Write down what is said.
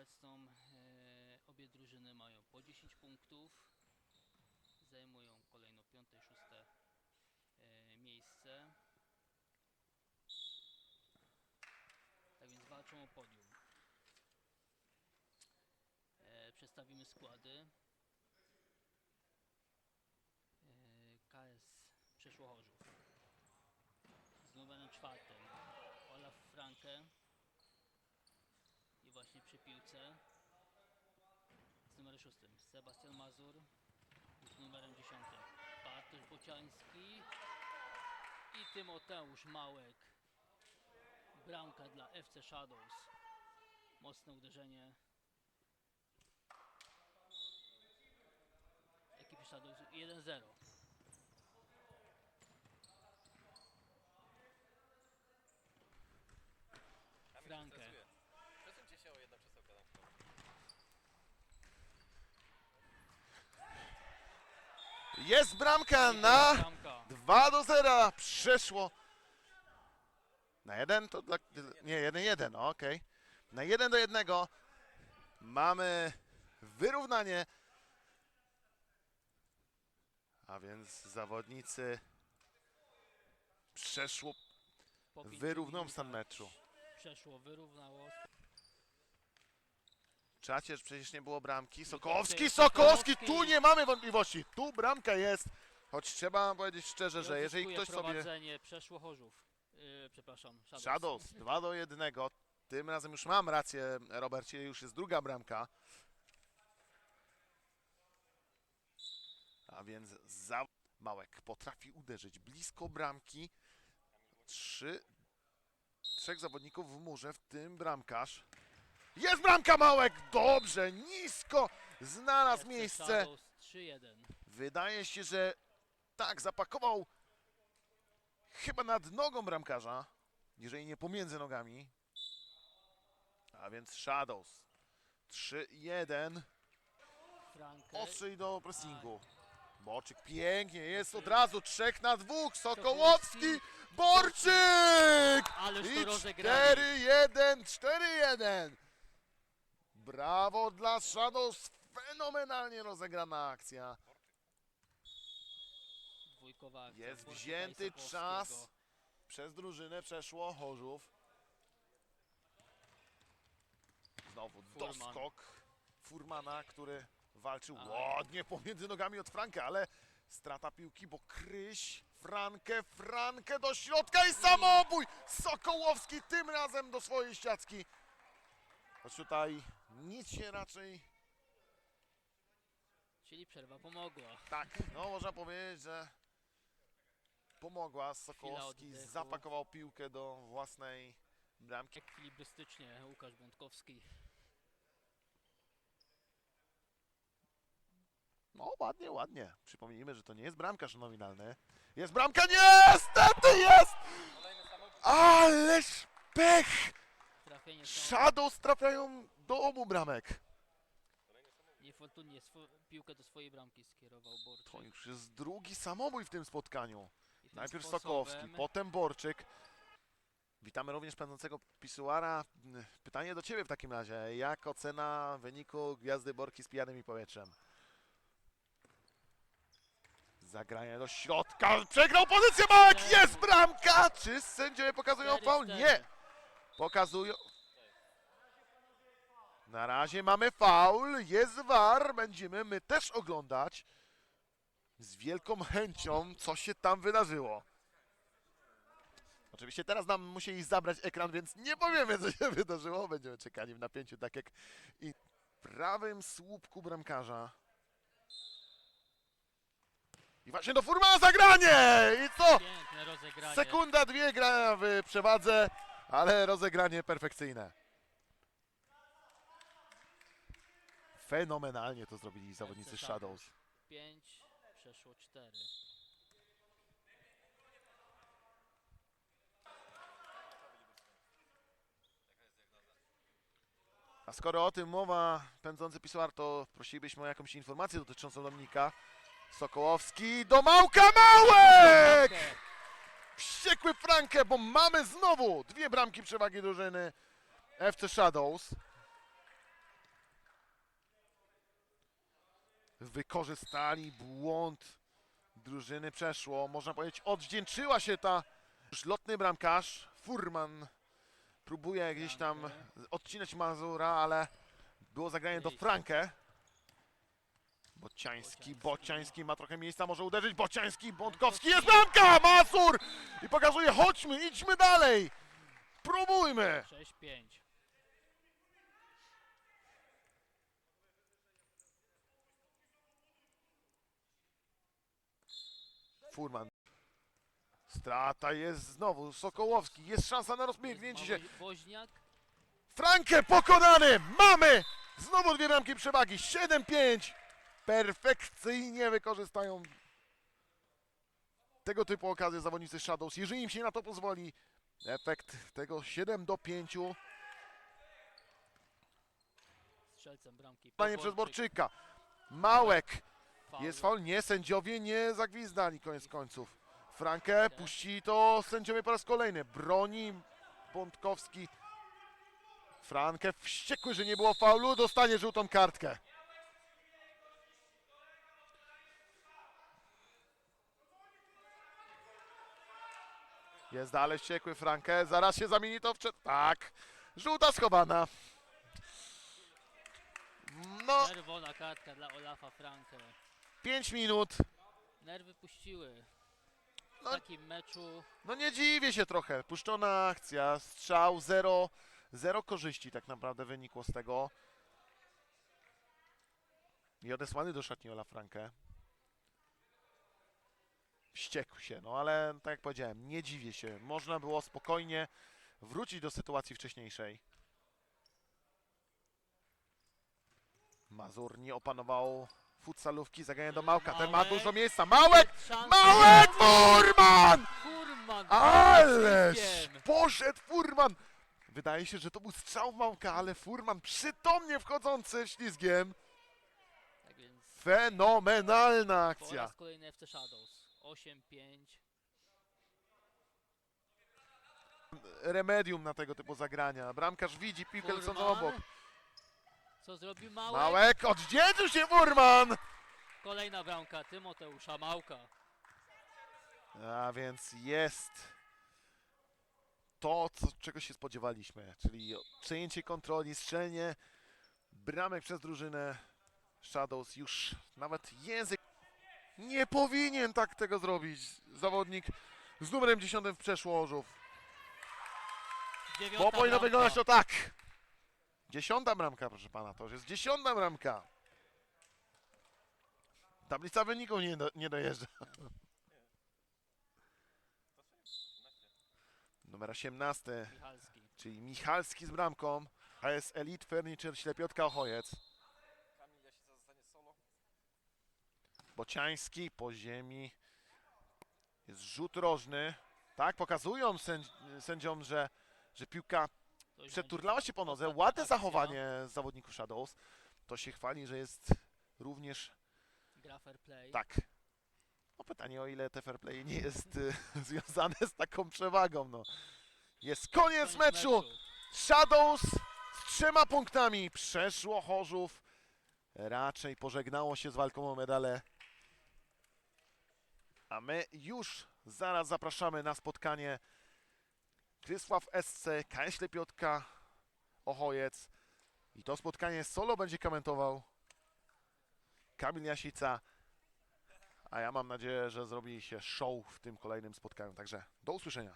obecną e, obie drużyny mają po 10 punktów. Zajmują kolejno piąte i szóste e, miejsce. Tak więc walczą o podium. E, przedstawimy składy. KS Przeszłochorzów z numerem czwartym Olaf Franke piłce. Z numerem szóstym. Sebastian Mazur. Z numerem dziesiątym. Bartosz Bociański. I Tymoteusz Małek. Bramka dla FC Shadows. Mocne uderzenie. Ekipy Shadows. 1-0 Ja mnie Frankę. stresuję. Przesuńcie się o jedno krzesełko na przykład. Jest bramka na bramka 2 do 0. Przeszło. Na 1 to dla. Nie, 1-1, no, okej. Na 1 do 1 mamy wyrównanie. A więc zawodnicy przeszło, wyrówną stan meczu. Przeszło, wyrównało. Czacie, że przecież nie było bramki. Sokołowski. Sokołowski, tu nie mamy wątpliwości. Tu bramka jest. Choć trzeba powiedzieć szczerze, że jeżeli ktoś sobie. przeszło Chorzów. Yy, przepraszam, Shadows. Shadows 2 do 1. Tym razem już mam rację, Robercie, już jest druga bramka. A więc za Małek potrafi uderzyć blisko bramki. Trzy, trzech zawodników w murze, w tym bramkarz. Jest bramka Małek! Dobrze, nisko znalazł miejsce. Shadows 3-1. Wydaje się, że tak, zapakował chyba nad nogą bramkarza, jeżeli nie pomiędzy nogami. A więc Shadows 3-1. Frankę. Ostrzy do pressingu. Borczyk pięknie, jest od razu trzech na dwóch. Sokołowski, Borczyk! I to rozegranie. 4-1, 4-1. Brawo dla Shadows, fenomenalnie rozegrana akcja. Dwójkowa akcja Jest wzięty czas. Przez drużynę przeszło Chorzów. Znowu Furman. doskok Furmana, który walczył ładnie pomiędzy nogami od Franka, ale strata piłki, bo Kryś, Frankę, Frankę do środka i samobój! Sokołowski tym razem do swojej ściacki. Choć tutaj nic się raczej Czyli przerwa pomogła. Tak, no można powiedzieć, że pomogła. Sokołowski oddechu. zapakował piłkę do własnej bramki. Ekwilibrystycznie Łukasz Bątkowski. No ładnie, ładnie. Przypomnijmy, że to nie jest bramkarz nominalny. Jest bramka, niestety jest! Ależ pech! Trafienie są Shadows trafiają do obu bramek. Niefortunnie. Swo- piłkę do swojej bramki skierował Borczyk. To już jest drugi samobój w tym spotkaniu. I tym Najpierw sposobem potem Borczyk. Witamy również pędzącego pisuara. Pytanie do Ciebie w takim razie. Jak ocena wyniku Gwiazdy Borki z pijanym powietrzem? Zagranie do środka. Przegrał pozycję Małek. Jest bramka. Czy sędziowie pokazują faul? Nie. Pokazują. Na razie mamy faul. Jest war. Będziemy my też oglądać z wielką chęcią, co się tam wydarzyło. Oczywiście teraz nam musieli zabrać ekran, więc nie powiemy, co się wydarzyło. Będziemy czekali w napięciu, tak jak i w prawym słupku bramkarza. I właśnie do Furmana zagranie! I co? Piękne rozegranie. Sekunda, dwie gra w przewadze, ale rozegranie perfekcyjne. Fenomenalnie to zrobili zawodnicy Shadows. 5, przeszło 4. A skoro o tym mowa, pędzący pisuar, to prosilibyśmy o jakąś informację dotyczącą Dominika. Sokołowski do Małka Małek! Wściekły Frankę, bo mamy znowu dwie bramki przewagi drużyny FC Shadows. Wykorzystali błąd drużyny przeszło. Można powiedzieć, odwdzięczyła się ta już lotny bramkarz. Furman próbuje gdzieś tam odcinać Mazura, ale było zagranie do Frankę. Bociański, Bociański ma trochę miejsca, może uderzyć. Bociański, Bątkowski, jest bramka! Mazur! I pokazuje, chodźmy, idźmy dalej! Próbujmy! 6-5. Furman. Strata jest znowu. Sokołowski. Jest szansa na rozbiegnięcie się. Woź- Woźniak. Frankę pokonany! Mamy! Znowu dwie bramki przewagi. 7-5. Perfekcyjnie wykorzystają tego typu okazje zawodnicy Shadows. Jeżeli im się na to pozwoli, efekt tego 7 do 5 Strzelcem bramki. Panie przez Borczyka. Małek. Jest faul? Nie, sędziowie nie zagwizdali koniec końców. Frankę puści to sędziowie po raz kolejny. Broni Bątkowski. Frankę wściekły, że nie było faulu, dostanie żółtą kartkę. Jest dalej wściekły Frankę, zaraz się zamieni to w Tak, żółta schowana. No, Czerwona kartka dla Olafa Frankę. 5 minut. Nerwy puściły. W No. takim meczu No nie dziwię się trochę. Puszczona akcja, strzał, zero, zero korzyści tak naprawdę wynikło z tego. I odesłany do szatni Ola Frankę. Wściekł się, no ale tak jak powiedziałem, nie dziwię się. Można było spokojnie wrócić do sytuacji wcześniejszej. Mazur nie opanował futsalówki, zagranie do Małka. Ten ma Małek. dużo miejsca. Małek! Małek! Furman! Furman! Ależ poszedł Furman! Wydaje się, że to był strzał w Małka, ale Furman przytomnie wchodzący ślizgiem. Tak więc Fenomenalna po akcja. raz kolejny FC Shadows. 8-5. Remedium na tego typu zagrania. Bramkarz widzi piłkę lecącą Furman. obok. Co zrobił Małek? Małek, odwdzięczył się Furman! Kolejna bramka Tymoteusza Małka. A więc jest to, co, czego się spodziewaliśmy, czyli przejęcie kontroli, strzelenie bramek przez drużynę Shadows. Już nawet język nie powinien tak tego zrobić. Zawodnik z numerem 10 w przeszłożów. Bo powinno wyglądać to tak. Dziesiąta bramka, proszę pana, to już jest dziesiąta bramka. Tablica wyników nie, do, nie dojeżdża. Numer 18, Michalski. czyli Michalski z bramką, a jest Elite Furniture Ślepiotka Ochojec. Kamil Jasica zostanie solo. Bociański po ziemi. Jest rzut rożny. Tak, pokazują sędzi sędziom, że, że piłka przeturlała się po nodze. Ładne zachowanie zawodników Shadows. To się chwali, że jest również Gra fair play. tak. No pytanie o ile te fair play nie jest y, związane z taką przewagą. No. Jest koniec Koniec meczu. Shadows z trzema punktami przeszło Chorzów. Raczej pożegnało się z walką o medale. A my już zaraz zapraszamy na spotkanie Krysław SC, KS Lepiotka, Ochojec. I to spotkanie solo będzie komentował Kamil Jasica. A ja mam nadzieję, że zrobi się show w tym kolejnym spotkaniu. Także do usłyszenia.